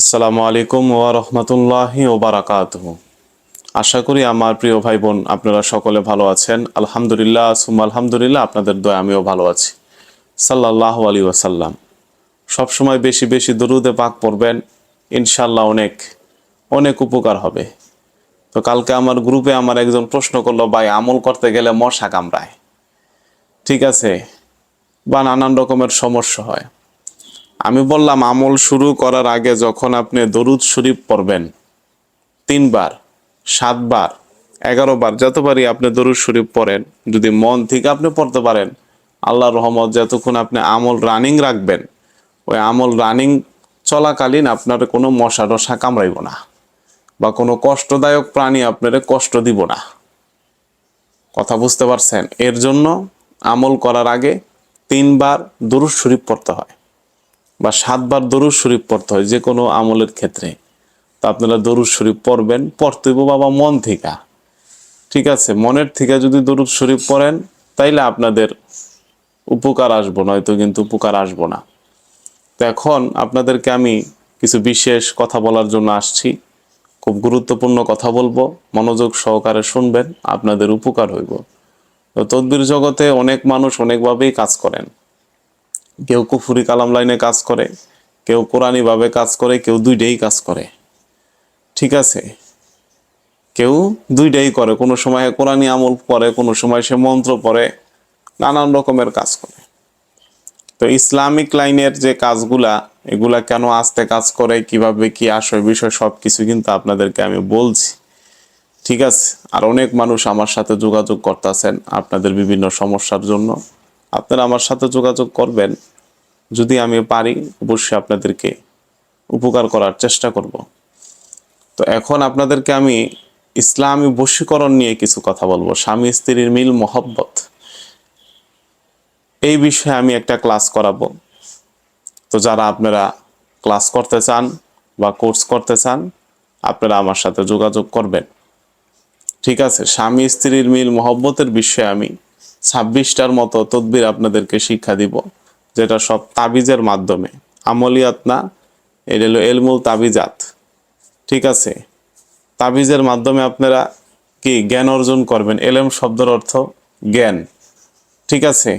আসসালামু আলাইকুম ওয়া রহমতুল্লাহি ওবারাকাত আশা করি আমার প্রিয় ভাই বোন আপনারা সকলে ভালো আছেন। আলহামদুলিল্লাহ সুম আলহামদুলিল্লাহ, আপনাদের দয়া আমিও ভালো আছি। সাল্লাহ আলী ওয়াসাল্লাম। সবসময় বেশি বেশি দরুদে পাক পড়বেন ইনশাল্লাহ অনেক অনেক উপকার হবে। তো কালকে আমার গ্রুপে আমার একজন প্রশ্ন করল, ভাই, আমল করতে গেলে মশা কামড়ায়? ঠিক আছে, বা নানান রকমের সমস্যা হয়। আমি বললাম, আমল শুরু করার আগে যখন আপনি দরুদ শরীফ পড়বেন, তিনবার, সাতবার এগারো বার যতবারই আপনি দরুদ শরীফ পড়েন, যদি মন থেকে আপনি পড়তে পারেন আল্লাহর রহমত, যতক্ষণ আপনি আমল রানিং রাখবেন, ওই আমল রানিং চলাকালীন আপনার কোনো মশা টশা কামড়াইব না বা কোনো কষ্টদায়ক প্রাণী আপনারে কষ্ট দিব না। কথা বুঝতে পারছেন? এর জন্য আমল করার আগে তিনবার দরুদ শরীফ পড়তে হয়। বা সাতবার দরুদ শরীফ পড়তে হয় যে কোনো আমলের ক্ষেত্রে। তো আপনারা দরুদ শরীফ পড়বেন, পড়তে হইব বাবা মন থেকে। ঠিক আছে, মনের থেকে যদি দরুদ শরীফ পড়েন, তাইলে আপনাদের উপকার আসব, নয়তো কিন্তু উপকার আসব না। তো এখন আপনাদেরকে আমি কিছু বিশেষ কথা বলার জন্য আসছি। খুব গুরুত্বপূর্ণ কথা বলব, মনোযোগ সহকারে শুনবেন, আপনাদের উপকার হইব। তো তদ্বির জগতে অনেক মানুষ অনেকভাবেই কাজ করেন। কেউ কুফুরি কালাম লাইনে কাজ করে, কেউ কোরআনি ভাবে কাজ করে, কেউ দুইটাই কাজ করে। ঠিক আছে? কেউ দুইটাই করে। কোনো সময় কোরআনি আমল করে কোনো সময় সে মন্ত্র পড়ে, নানান রকমের কাজ করে। তো ইসলামিক লাইনের যে কাজগুলা, এগুলা কেন আস্তে কাজ করে, কীভাবে কি আসে, বিষয় সব কিছু কিন্তু আপনাদেরকে আমি বলছি। ঠিক আছে? আর অনেক মানুষ আমার সাথে যোগাযোগ করতেছেন আপনাদের বিভিন্ন সমস্যার জন্য। আপনারা আমার সাথে যোগাযোগ করবেন। যদি আমি পারি, অবশ্যই আপনাদেরকে উপকার করার চেষ্টা করব। তো এখন আপনাদেরকে আমি ইসলামী বশীকরণ নিয়ে কিছু কথা বলব। স্বামী, স্ত্রীর মিল, মোহব্বত। এই বিষয়ে আমি একটা ক্লাস করাবো। তো যারা আপনারা ক্লাস করতে চান বা কোর্স করতে চান, আপনারা আমার সাথে যোগাযোগ করবেন। ঠিক আছে, স্বামী, স্ত্রীর মিল, মহব্বতের বিষয়ে আমি ছাব্বিশটার মতো তদবির আপনাদেরকে শিক্ষা দিব, যেটা সব তাবিজের মাধ্যমে। আমলিয়াত না, এটা হলো এলমুল তাবিজাত। ঠিক আছে? তাবিজের মাধ্যমে আপনারা কি জ্ঞান অর্জন করবেন? এলেম শব্দের অর্থ জ্ঞান। ঠিক আছে?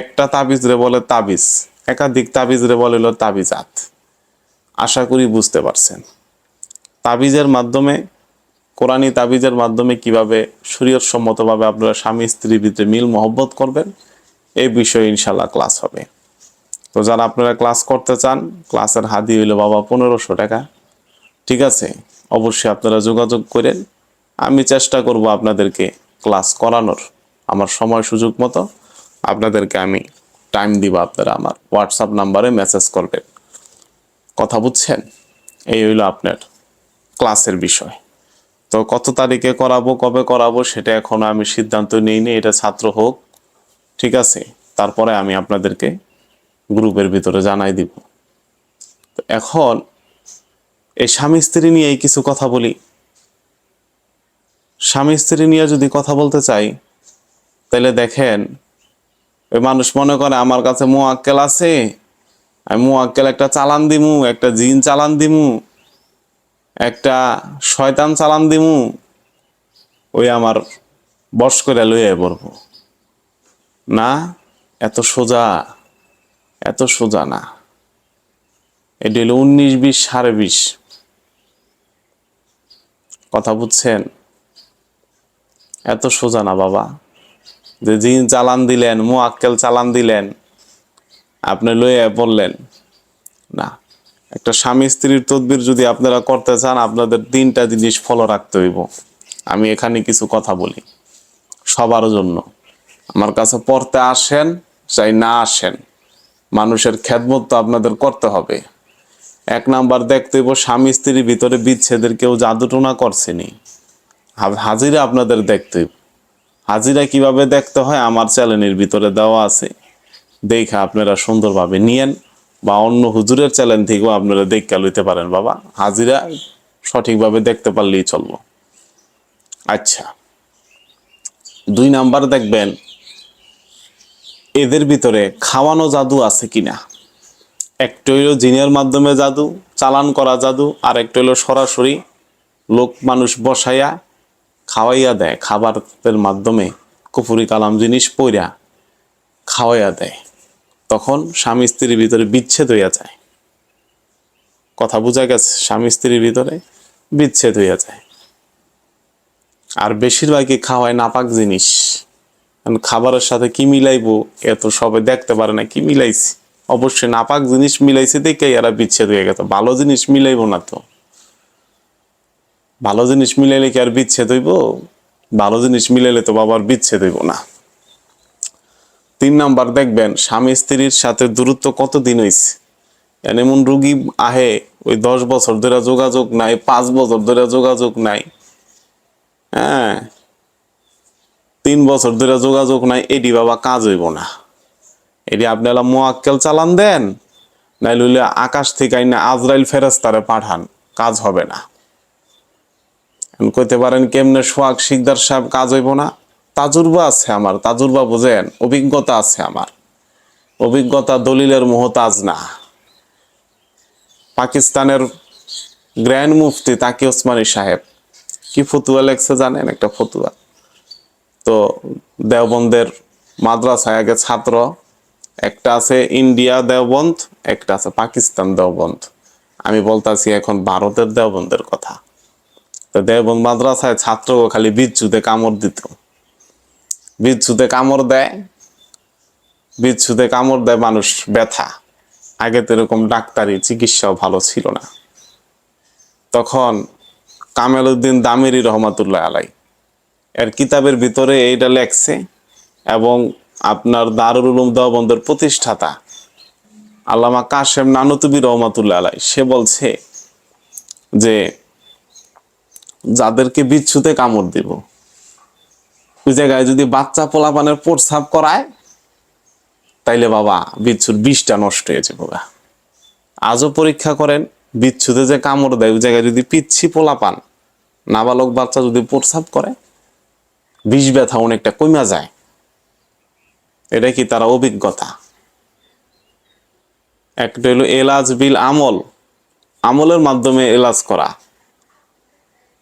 একটা তাবিজ রে বলে তাবিজ, একাধিক তাবিজ রে বলে তাবিজাত। আশা করি বুঝতে পারছেন। তাবিজের মাধ্যমে কোরআনী তাবিজের মাধ্যমে কীভাবে শরীয়ত সম্মতভাবে আপনারা স্বামী স্ত্রীর ভিতরে মিল মহব্বত করবেন, এই বিষয়ে ইনশাল্লাহ ক্লাস হবে। তো যারা আপনারা ক্লাস করতে চান, ক্লাসের হাদি হইল বাবা পনেরোশো টাকা। ঠিক আছে? অবশ্যই আপনারা যোগাযোগ করেন। আমি চেষ্টা করব আপনাদেরকে ক্লাস করানোর। আমার সময় সুযোগ মতো আপনাদেরকে আমি টাইম দিব, আপনারা আমার হোয়াটসঅ্যাপ নাম্বারে মেসেজ করবেন। কথা বুঝছেন? এই হইল আপনার ক্লাসের বিষয়। তো কত তারিখে করাবো, কবে করাবো সেটা এখনও আমি সিদ্ধান্ত নিইনি, এটা ছাত্র হোক, ঠিক আছে? তারপরে আমি আপনাদেরকে গ্রুপের ভিতরে জানাই দিব। তো এখন এই স্বামী স্ত্রী নিয়ে কিছু কথা বলি। স্বামী স্ত্রী নিয়ে যদি কথা বলতে চাই, তাহলে দেখেন, ওই মানুষ মনে করে আমার কাছে মোয়াক্কেল আছে, আমি মোয়াক্কেল একটা চালান দিমু, একটা জিন চালান দিমু একটা শয়তান চালান দিমু, ওই আমার বস করে লইয়ে পড়ব। না, এত সোজা এত সোজা না। এটি হলো উনিশ বিশ, সাড়ে বিশ। কথা বুঝছেন? এত সোজা না বাবা। যে জিন চালান দিলেন, মোয়াক্কেল চালান দিলেন, আপনি লইয়া পড়লেন। না। একটা স্বামী স্ত্রীর তদবির যদি আপনারা করতে চান, আপনাদের তিনটা জিনিস ফলো রাখতে হইব। আমি এখানে কিছু কথা বলি। সবার জন্য। আমার কাছে পড়তে আসেন, চাই না আসেন। মানুষের খেদমত তো আপনাদের করতে হবে। এক নাম্বার দেখতে হইব, স্বামী স্ত্রীর ভিতরে বিচ্ছেদের কেউ জাদুটোনা করছেনি হাজিরা আপনাদের দেখতে হইব। হাজিরা কীভাবে দেখতে হয়? আমার চ্যানেলের ভিতরে দেওয়া আছে। দেখে আপনারা সুন্দরভাবে নিয়েন। বা অন্য হুজুরের চ্যানেল থেকেও আপনারা দেখে লইতে পারেন, বাবা। হাজিরা সঠিকভাবে দেখতে পারলেই চলবো। আচ্ছা। দুই নাম্বার দেখবেন, এদের ভিতরে খাওয়ানো জাদু আছে কিনা? একটা হইল জিনের মাধ্যমে জাদু, চালান করা জাদু, আর একটা হইল সরাসরি লোক, মানুষ বসাইয়া খাওয়াইয়া দেয় খাবারের মাধ্যমে কুফুরি কালাম জিনিস পইরা খাওয়াইয়া দেয়। তখন স্বামী স্ত্রীর ভিতরে বিচ্ছেদ হইয়া যায়। কথা বোঝা গেছে, স্বামী স্ত্রীর ভিতরে বিচ্ছেদ হইয়া যায়। আর বেশিরভাগই খাওয়ায় নাপাক জিনিস। খাবারের সাথে কি মিলাইবো এত সবাই দেখতে পারে না, কি মিলাইছি? অবশ্যই নাপাক জিনিস মিলাইছে দেখে এরা বিচ্ছেদ হয়ে গেছে। ভালো জিনিস মিলাইবো না তো। ভালো জিনিস মিলাইলে কি আর বিচ্ছেদ হইব? ভালো জিনিস মিলাইলে তো বাবার বিচ্ছেদ হইব না। তিন নাম্বার দেখবেন, স্বামী স্ত্রীর সাথে দূরত্ব কতদিন হইছে? এমন রুগী আহে, ওই দশ বছর ধরে যোগাযোগ নাই, পাঁচ বছর ধরে যোগাযোগ নাই। হ্যাঁ? তিন বছর ধরে যোগাযোগ নাই এটি বাবা কাজ হইব না। এটি আপনারা মোয়াক্কেল চালান দেন নাই লইলে আকাশ থেকে আইনা আজরাইল ফেরেস্তারে পাঠান, কাজ হবে না। কইতে পারেন কেমনে সোয়াগ শিকদার সাহেব কাজ হইব না? তাজুর্বা আছে আমার, তাজুর্বা বুঝেন, অভিজ্ঞতা আছে আমার। অভিজ্ঞতা দলিলের মোহতাজ না। পাকিস্তানের গ্র্যান্ড মুফতি তাকি ওসমানী সাহেব। কি ফতুয়া লেখছে জানেন? একটা ফতুয়া। তো দেওবন্দের মাদ্রাসায় আগে ছাত্র, একটা আছে ইন্ডিয়া দেওবন্দ, একটা আছে পাকিস্তান দেওবন্দ। আমি বলতাছি এখন ভারতের দেওবন্দের কথা। তো দেওবন্দ মাদ্রাসায় ছাত্র খালি বিচ্ছুতে কামড় দিত। বিচ্ছুতে কামড় দেয়, বিচ্ছুতে কামড় দেয় মানুষ ব্যথা। আগে তো এরকম ডাক্তারি চিকিৎসাও ভালো ছিল না। তখন কামেল উদ্দিন দামেরি রহমাতুল্লাহ আলাই এর কিতাবের ভিতরে এইটা লেখছে এবং আপনার দারুল উলুম দেওবন্দের প্রতিষ্ঠাতা আল্লামা কাশেম নানুতুবি রহমাতুল্লাহ আলাই, সে বলছে যে, যাদেরকে বিচ্ছুতে কামড় দিব ওই জায়গায় যদি বাচ্চা পোলাপানের প্রস্রাব করায়, তাইলে বাবা বিচ্ছুর বিষটা নষ্ট হয়ে যাবে বাবা। আজও পরীক্ষা করেন, বিচ্ছুতে যে কামড় দেয়, ওই জায়গায় যদি পিচ্ছি পোলা পান নাবালক বাচ্চা যদি প্রস্রাব করে, বিষ ব্যথা অনেকটা কমা যায়। এটা কি তারা অভিজ্ঞতা? একটা হলো এলাজ বিল আমল। আমলের মাধ্যমে এলাজ করা।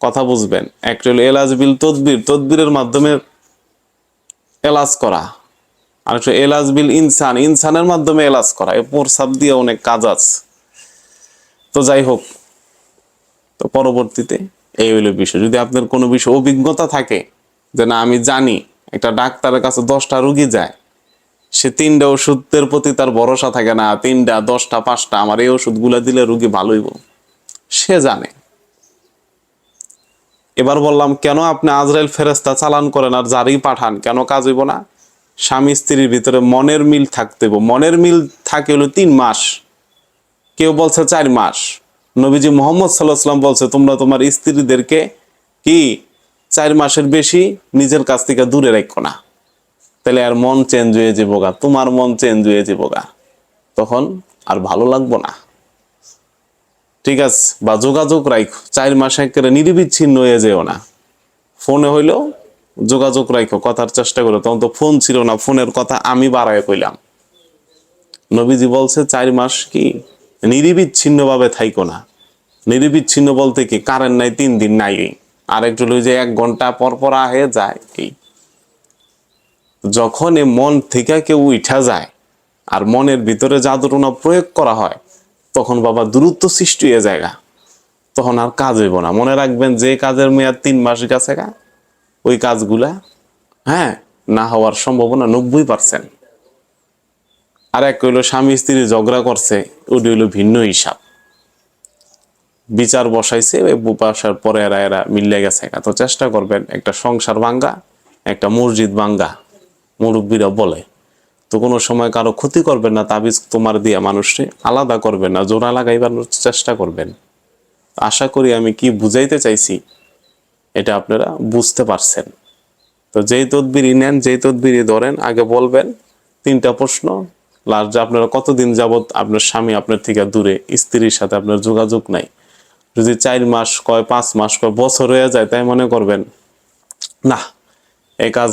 কথা বুঝবেন। একটা হলো এলাজ বিল তদবির। তদবিরের মাধ্যমে এলাজ করা। আর একটা এলাজ বিল ইনসান, ইনসানের মাধ্যমে এলাজ করা। এ প্রসাব দিয়ে অনেক কাজ আছে। তো যাই হোক, তো পরবর্তীতে এই হইল বিষয়। যদি আপনার কোনো বিষয় অভিজ্ঞতা থাকে যে না, আমি জানি, একটা ডাক্তারের কাছে দশটা রুগী যায়, সে তিনটা ওষুধের প্রতি তার ভরসা থাকে না, তিনটা, দশটা, পাঁচটা, আমার এই ওষুধগুলো দিলে রুগী ভালো হইব। সে জানে। এবার বললাম, কেন আপনি আজরাইল ফেরেস্তা চালান করেন আর জারি পাঠান? কেন কাজ হইব না? স্বামী স্ত্রীর ভিতরে মনের মিল থাকতে মনের মিল থাকে হলো তিন মাস। কেউ বলছে চার মাস। নবীজি মোহাম্মদ সাল্লাহ সাল্লাম বলছে, তোমরা তোমার স্ত্রীদেরকে কি চার মাসের বেশি নিজের কাছ থেকে দূরে রাখো না। তাহলে আর মন চেঞ্জ হয়ে যাব গা। তোমার মন চেঞ্জ হয়ে যাব গা। তখন আর ভালো লাগবো না। ঠিক আছে, বা যোগাযোগ রাখো চার মাস একেবারে নিরবিচ্ছিন্ন হয়ে যেও না। ফোনে হইলেও যোগাযোগ রাখো কথার চেষ্টা করো। তখন তো ফোন ছিল না, ফোনের কথা আমি বাড়ায় কইলাম। নবীজি বলছে, চার মাস কি নিরবিচ্ছিন্ন ভাবে থাইকো না। নিরবিচ্ছিন্ন বলতে কি, কারেন্ট নাই, তিন দিন নাই। আরেকটু লই যে এক ঘণ্টা পর পর আহে যায় এই যখন এ মন থেকে কেউ উঠা যায়, আর মনের ভিতরে জাদুটনা প্রয়োগ করা হয় তখন বাবা দূরত্ব সৃষ্টি হয়ে যায় গা। তখন আর কাজ হইব না। মনে রাখবেন যে কাজের মেয়াদ তিন মাস গেছে গা। ওই কাজগুলা হ্যাঁ না হওয়ার সম্ভাবনা নব্বই পার্সেন্ট। আর এক হইল স্বামী স্ত্রী ঝগড়া করছে, ওটি হইল ভিন্ন হিসাব। বিচার বসাইছে বসার পরে এরা এরা মিলে গেছে তো চেষ্টা করবেন একটা সংসার ভাঙ্গা, একটা মসজিদ ভাঙ্গা, মুরব্বীরা বলে। তো কোনো সময় কারও ক্ষতি করবেন না, তাবিজ তোমার দিয়া মানুষটি আলাদা করবেন না, জোড়া লাগাইবার চেষ্টা করবেন। আশা করি আমি কি বুঝাইতে চাইছি, এটা আপনারা বুঝতে পারছেন। তো যেই তদবিরই নেন, যেই তদবিরই ধরেন, আগে বলবেন, তিনটা প্রশ্ন, লাস্ট আপনারা কতদিন যাবৎ আপনার স্বামী আপনার থেকে দূরে, স্ত্রীর সাথে আপনার যোগাযোগ নাই। যদি চার মাস কয়, পাঁচ মাস কয়, বছর হয়ে যায়, তাই মনে করবেন না এই কাজ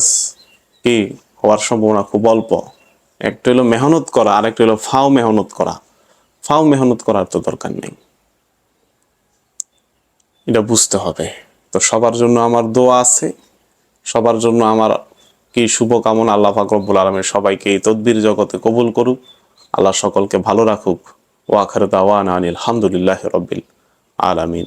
কি হওয়ার সম্ভাবনা খুব অল্প। একটা হলো মেহনত করা আর একটা হলো ফাও মেহনত করা। ফাও মেহনত করার তো দরকার নেই। এটা বুঝতে হবে। তো সবার জন্য আমার দোয়া আছে। সবার জন্য আমার কি শুভকামনা আল্লাহ ফাকরবুল আলমের সবাইকে এই তদ্বির জগতে কবুল করুক। আল্লাহ সকলকে ভালো রাখুক। ও আখর দাওয়ান আনিল আলহামদুলিল্লাহ রব্বিল আলামিন।